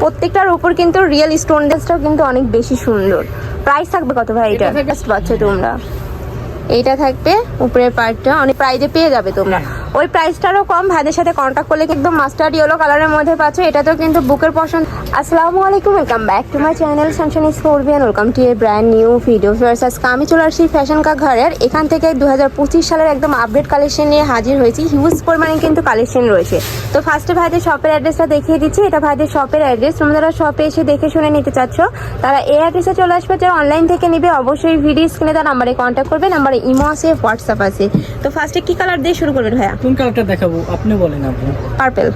প্রত্যেকটার উপর কিন্তু রিয়েল স্টোন ডেসটাও কিন্তু অনেক বেশি সুন্দর। প্রাইস থাকবে কত ভাই এটা? থাকবে- পাচ্ছ তোমরা। এইটা থাকবে উপরের পার্টটা অনেক প্রাইজে পেয়ে যাবে তোমরা। ওই প্রাইসটারও কম। ভাইদের সাথে কন্ট্যাক্ট করলে কিন্তু মাস্টার্ড ইয়েলো কালারের মধ্যে পাচ্ছ। এটাতেও কিন্তু বুকের পছন্দ আসসালামু আলাইকুম welcome back to my channel সানশান স্কোরবিয়ান welcome to a brand new video fierce আজকে আমি চলে আসছি ফ্যাশন কা ঘরের। এখান থেকে দু হাজার পঁচিশ সালের একদম আপডেট কালেকশন নিয়ে হাজির হয়েছি। হিউজ পরিমাণে কিন্তু কালেকশন রয়েছে। তো ফার্স্টে ভাইদের শপের অ্যাড্রেসটা দেখিয়ে দিচ্ছি। এটা ভাইদের শপের অ্যাড্রেস তোমরা যারা শপে এসে দেখে শুনে নিতে চাচ্ছ, তারা এই অ্যাড্রেসে চলে আসবে। যারা অনলাইন থেকে নিবে, অবশ্যই ভিডিও স্ক্রিনে তার নাম্বারে কন্ট্যাক্ট করবে। নাম্বারে ইমো আছে হোয়াটসঅ্যাপ আছে। তো ফার্স্টে কি কালার দিয়ে শুরু করবেন ভাইয়া? কোন কালারটা দেখাবো? আপনি বলেন আপনি। পার্পেল।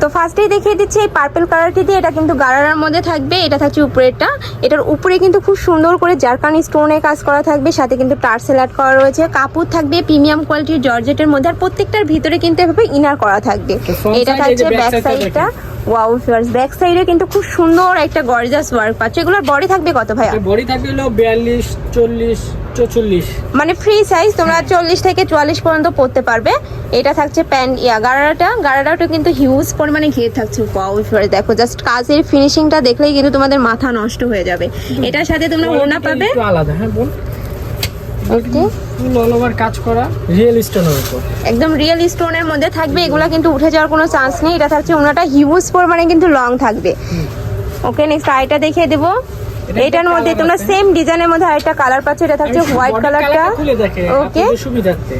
তো ফার্স্টেই দেখিয়ে দিচ্ছি এই পার্পেল কালারটি দিয়ে এটা কিন্তু গারারার মধ্যে থাকবে এটা থাকছে উপরেরটা। এটার উপরে কিন্তু খুব সুন্দর করে জারকানি স্টোনের কাজ করা থাকবে সাথে কিন্তু টার্সেল অ্যাড করা রয়েছে। কাপড় থাকবে প্রিমিয়াম কোয়ালিটির জর্জেটের মধ্যে আর প্রত্যেকটার ভিতরে কিন্তু এভাবে ইনার করা থাকবে। এটা থাকছে ব্যাক সাইডটা ওয়াও ফিয়ার্স ব্যাক সাইডে কিন্তু খুব সুন্দর একটা গর্জাস ওয়ার্ক পাচ্ছে। এগুলোর বডি থাকবে কত ভাইয়া? বডি থাকবে হলো বিয়াল্লিশ চল্লিশ মানে ফ্রি সাইজ তোমরা চল্লিশ থেকে চুয়াল্লিশ পর্যন্ত পড়তে পারবে। এটা থাকছে প্যান্ট ইয়া গারাটা গারাটাও কিন্তু হিউজ পরিমাণে ঘিরে থাকছে। ওয়াও দেখো জাস্ট কাজের ফিনিশিংটা দেখলেই কিন্তু তোমাদের মাথা নষ্ট হয়ে যাবে। এটার সাথে তোমরা ওনা পাবে। আলাদা হ্যাঁ বল। Okay. ফুল অল ওভার কাজ করা রিয়েল স্টোনের উপর। একদম রিয়েল স্টোনের মধ্যে থাকবে এগুলা কিন্তু উঠে যাওয়ার কোনো চান্স নেই। এটা থাকছে ওনাটা হিউজ পরিমাণে কিন্তু লং থাকবে। ওকে নেক্সট আইটা দেখিয়ে দেবো। এটার মধ্যে তোমরা। সেম ডিজাইনের মধ্যে আরেকটা কালার পাচ্ছ এটা থাকছে হোয়াইট কালারটা ওকে সুবিধার্থে।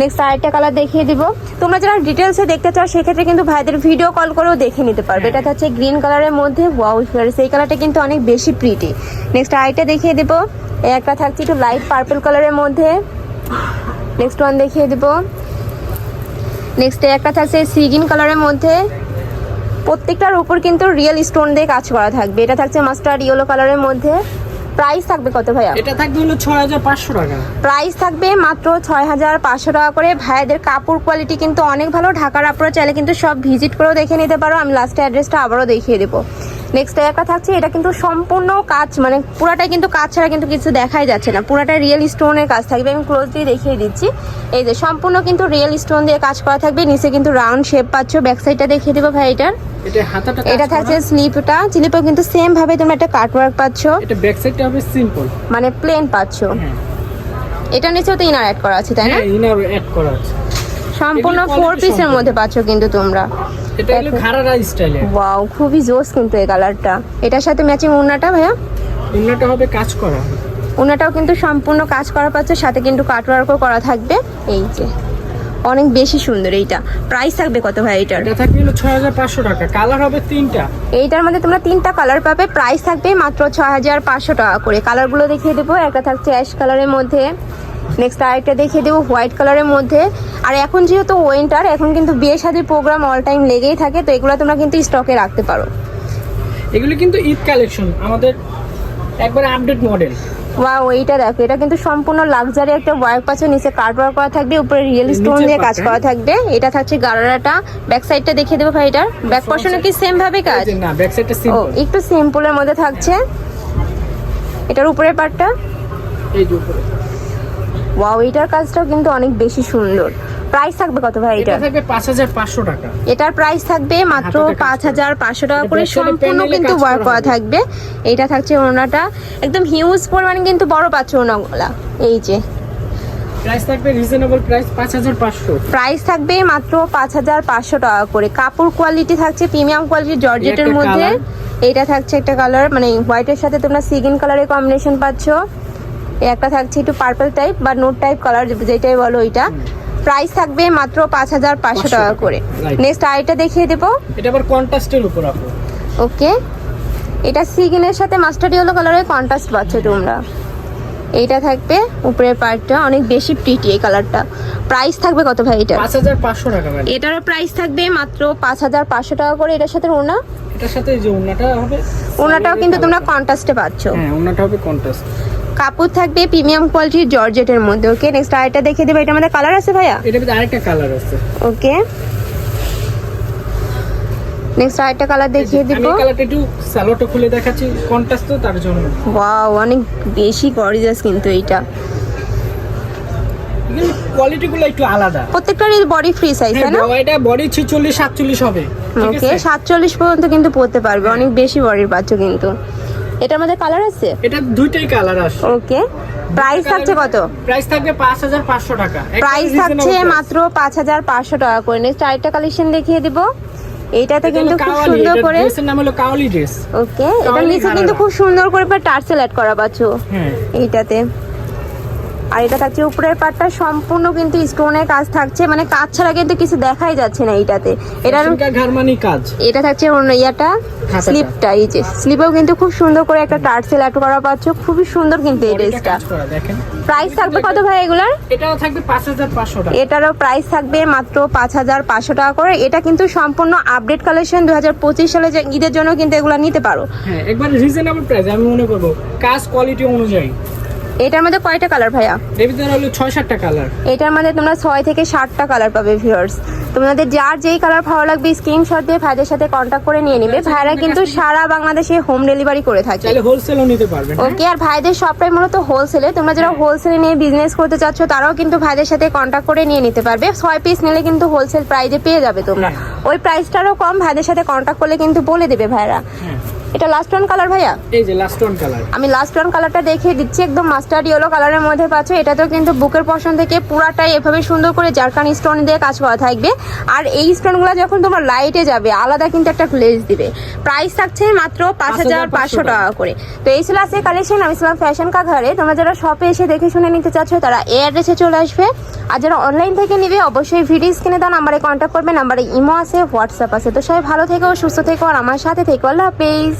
নেক্সট আরেকটা কালার দেখিয়ে দিব। তোমরা যারা ডিটেলসে দেখতে চাও সেক্ষেত্রে কিন্তু ভাইদের ভিডিও কল করেও দেখে নিতে পারবে। এটা হচ্ছে গ্রিন কালারের মধ্যে ওয়াও সেই কালারটা কিন্তু অনেক বেশি প্রিটি নেক্সট আরেকটা দেখিয়ে দিব। একটা থাকছে একটু লাইট পার্পল কালারের মধ্যে। নেক্সট ওয়ান দেখিয়ে দিব। নেক্সট একটা থাকছে সিগিন কালারের মধ্যে। প্রত্যেকটার উপর কিন্তু রিয়েল স্টোন দিয়ে কাজ করা থাকবে। এটা থাকছে মাস্টার্ড ইয়েলো কালারের মধ্যে। প্রাইস থাকবে কত ভাইয়া? এটা থাকবে হলো ছয় হাজার পাঁচশো টাকা। প্রাইস থাকবে মাত্র ছয় হাজার পাঁচশো টাকা করে। ভাইয়াদের কাপড় কোয়ালিটি কিন্তু অনেক ভালো। ঢাকার আপনারা চাইলে কিন্তু সব ভিজিট করেও দেখে নিতে পারো। আমি লাস্টে অ্যাড্রেসটা আবারও দেখিয়ে দেবো। নেক্সট একটা থাকছে এটা কিন্তু সম্পূর্ণ কাজ মানে পুরাটাই কিন্তু কাজ ছাড়া কিন্তু কিছু দেখাই যাচ্ছে না। পুরাটাই রিয়েল স্টোনের কাজ থাকবে। আমি ক্লোজলি দেখিয়ে দিচ্ছি। এই যে সম্পূর্ণ কিন্তু রিয়েল স্টোন দিয়ে কাজ করা থাকবে। নিচে কিন্তু রাউন্ড শেপ পাচ্ছ। ব্যাক সাইডটা দেখিয়ে দেবো ভাই এটার। এটা। থাকছে স্লিপটা স্লিপও কিন্তু সেম ভাবে তোমরা একটা কাটওয়ার্ক পাচ্ছ। এটা ব্যাক সাইডটা হবে সিম্পল মানে প্লেন পাচ্ছ। হ্যাঁ। এটা নিচেও তো ইনার অ্যাড করা আছে তাই না? হ্যাঁ ইনার অ্যাড করা আছে। সম্পূর্ণ ফোর পিসের মধ্যে পাচ্ছ কিন্তু তোমরা। এটা হলো। খারারা স্টাইলের ওয়াও খুবই জোস কিন্তু এই কালারটা এটার সাথে ম্যাচিং উন্নাটা ভাইয়া? ইনারটা হবে কাজ করা। উন্নাটাও কিন্তু সম্পূর্ণ কাজ করা পাচ্ছ সাথে কিন্তু কাটওয়ার্কও করা থাকবে। এই যে অনেক বেশি সুন্দর এইটা। প্রাইস থাকবে কত ভাই এটার? এটা থাকবে হলো ছয় হাজার পাঁচশো টাকা। কালার হবে তিনটা। এইটার মধ্যে তোমরা তিনটা কালার পাবে। প্রাইস থাকবে মাত্র ছয় হাজার পাঁচশো টাকা করে। কালারগুলো দেখিয়ে দেবো। একটা থাকছে অ্যাশ কালারের মধ্যে। নেক্সট আরেকটা দেখিয়ে দেবো হোয়াইট কালারের মধ্যে। আর এখন যেহেতু উইন্টার এখন কিন্তু বিয়ে শাদির প্রোগ্রাম অল টাইম লেগেই থাকে তো এগুলো তোমরা কিন্তু স্টকে রাখতে পারো। এগুলো কিন্তু ঈদ কালেকশন আমাদের একবারে আপডেট মডেল ওয়াও এইটা দেখো এটা কিন্তু সম্পূর্ণ লাক্সারি একটা ওয়ার্ক পাচ্ছে নিচে কার্ড ওয়ার্ক করা থাকবে উপরে রিয়েল স্টোন দিয়ে কাজ করা থাকবে। এটা থাকছে গারারাটা। ব্যাক সাইডটা দেখিয়ে দেবো ভাই এটার ব্যাক পর্শনে কি সেম ভাবে কাজ? না ব্যাক সাইডটা ও একটু সিম্পলের মধ্যে থাকছে। এটার উপরের পার্টটা এই যে উপরে। ওয়াও এটার কাজটাও কিন্তু অনেক বেশি সুন্দর। প্রাইস থাকবে কত ভাই এটা থাকবে পাঁচ হাজার পাঁচশো টাকা। এটার প্রাইস থাকবে মাত্র হাতাতে কাজ পাঁচ হাজার পাঁচশো টাকা করে সম্পূর্ণ কিন্তু ওয়ার্ক করা থাকবে। এটা থাকছে ওনাটা একদম হিউজ পরিমাণে কিন্তু বড় পাচ্ছে ওনাগুলা এই যে। প্রাইস থাকবে রিজনেবল প্রাইস পাঁচ হাজার পাঁচশো। প্রাইস থাকবে মাত্র পাঁচ হাজার পাঁচশো টাকা করে। কাপড় কোয়ালিটি থাকছে প্রিমিয়াম কোয়ালিটির জর্জেটের মধ্যে। এইটা থাকছে একটা কালার মানে হোয়াইটের সাথে তোমরা সিগিন কালারের কম্বিনেশন পাচ্ছ। একটা থাকছে একটু পার্পল টাইপ বা নোট টাইপ কালার যেটাই বলো ওইটা। প্রাইস থাকবে মাত্র পাঁচ হাজার পাঁচশো টাকা করে। নেক্সট আরেকটা দেখিয়ে দেবো। এটা আবার কন্ট্রাস্টের উপর ওকে। এটা সিগিনের সাথে মাস্টার ইয়েলো কালারের কন্ট্রাস্ট পাচ্ছ তোমরা। এইটা থাকবে উপরের পার্টটা অনেক বেশি প্রিটি এই কালারটা প্রাইস থাকবে কত ভাই এটা পাঁচ হাজার পাঁচশো টাকা ম্যাডাম এটারও প্রাইস থাকবে মাত্র পাঁচ হাজার পাঁচশো টাকা করে এটার সাথে ওনা এটার সাথে যে ওনাটা হবে ওনাটাও কিন্তু তোমরা কন্ট্রাস্টে পাচ্ছ। হ্যাঁ ওনাটা হবে কন্ট্রাস্ট কাপড় থাকবে প্রিমিয়াম কোয়ালিটির জর্জেটের মধ্যে ওকে নেক্সট আরেকটা দেখিয়ে দেবে এটা আমাদের কালার আছে ভাইয়া? এটার ভিতরে আরেকটা কালার আছে। ওকে নেক্সট আরেকটা কালার দেখিয়ে দিব। আমি কালারটা একটু স্যালোটা খুলে দেখাচ্ছি কন্ট্রাস্ট তো তার জন্য। ওয়াও অনেক বেশি গর্জিয়াস কিন্তু এইটা। একটু আলাদা। প্রত্যেকটারই বডি ফ্রি সাইজ হ্যাঁ তাই না? এটা বডি হবে ওকে আছে? সাতচল্লিশ পর্যন্ত কিন্তু পড়তে পারবে অনেক বেশি বডির পাচ্ছ কিন্তু। এটার মধ্যে কালার আছে? এটা দুইটাই কালার আছে ওকে প্রাইস থাকছে কত? প্রাইস থাকবে পাঁচ হাজার পাঁচশো টাকা। প্রাইস থাকছে মাত্র পাঁচ হাজার পাঁচশো টাকা করে নেক্সট আরেকটা কালেকশন দেখিয়ে দিব। এইটাতে কিন্তু খুব সুন্দর করে ড্রেসের নাম হলো কাওলি ড্রেস ওকে এটা নিচে কিন্তু খুব সুন্দর করে টার্সেল অ্যাড করা পাচ্ছ। হ্যাঁ। এইটাতে। আর এটা থাকছে উপরের পাটটা সম্পূর্ণ কিন্তু স্টোনের কাজ থাকছে মানে কাজ ছাড়া কিন্তু কিছু দেখাই যাচ্ছে না এইটাতে। এটার এটা ঘারমানি কাজ। এটা থাকছে অন্য ইয়াটা। স্লিপটা এই যে স্লিপেও কিন্তু খুব সুন্দর করে একটা টার্সেল অ্যাড করা পাচ্ছ খুবই সুন্দর কিন্তু এই ড্রেসটা প্রাইস থাকবে কত ভাই এগুলার? এটাও থাকবে পাঁচ হাজার পাঁচশো টাকা। এটারও প্রাইস থাকবে মাত্র পাঁচ হাজার পাঁচশো টাকা করে। এটা কিন্তু সম্পূর্ণ আপডেট কালেকশন দু হাজার পঁচিশ সালে যে ঈদের জন্য কিন্তু এগুলা নিতে পারো। হ্যাঁ একবার রিজনেবল প্রাইস আমি মনে করব কাজ কোয়ালিটি অনুযায়ী। এটার মধ্যে কয়টা কালার ভাইয়া? এর ভিতরে হলো ছয় সাতটা কালার এটার মধ্যে তোমরা ছয় থেকে সাতটা কালার পাবে ভিউয়ার্স তোমাদের যার যেই কালার ভালো লাগবে স্ক্রিনশট দিয়ে ভাইদের সাথে কন্ট্যাক্ট করে নিয়ে নিবে। ভাইরা কিন্তু সারা বাংলাদেশে হোম ডেলিভারি করে থাকে। চাইলে হোলসেলও নিতে পারবেন হ্যাঁ? ওকে আর ভাইদের সবটাই মূলত হোলসেলে তোমরা যারা হোলসেলে নিয়ে বিজনেস করতে চাচ্ছ তারাও কিন্তু ভাইদের সাথে কন্ট্যাক্ট করে নিয়ে নিতে পারবে। ছয় পিস নিলে কিন্তু হোলসেল প্রাইজে পেয়ে যাবে তোমরা। হ্যাঁ। ওই প্রাইসটারও কম ভাইদের সাথে কন্ট্যাক্ট করলে কিন্তু বলে দেবে ভাইরা। হ্যাঁ। এটা লাস্ট ওয়ান কালার ভাইয়া? এই যে লাস্ট ওয়ান কালার আমি লাস্ট ওয়ান কালারটা দেখিয়ে দিচ্ছি একদম মাস্টার্ড ইয়েলো কালারের মধ্যে পাচ্ছ। এটাতেও কিন্তু বুকের পশন থেকে পুরাটাই এভাবে সুন্দর করে জারকান স্টোন দিয়ে কাজ করা থাকবে। আর এই স্টোনগুলো যখন তোমার লাইটে যাবে আলাদা কিন্তু একটা গ্লেজ দিবে। প্রাইস থাকছে মাত্র পাঁচ হাজার পাঁচশো টাকা করে। তো এই ছিল আজকে কালেকশন আমি ছিলাম ফ্যাশন কা ঘরে। তোমরা যারা শপে এসে দেখে শুনে নিতে চাচ্ছ তারা এই অ্যাড্রেসে চলে আসবে। আর যারা অনলাইন থেকে নিবে অবশ্যই ভিডিও স্ক্রিনে দেওয়া নাম্বারে কন্ট্যাক্ট করবে। নাম্বারে ইমো আছে হোয়াটসঅ্যাপ আছে। তো সবাই ভালো থেকো সুস্থ থেকো আর আমার সাথে থেকো। আল্লাহ হাফেজ।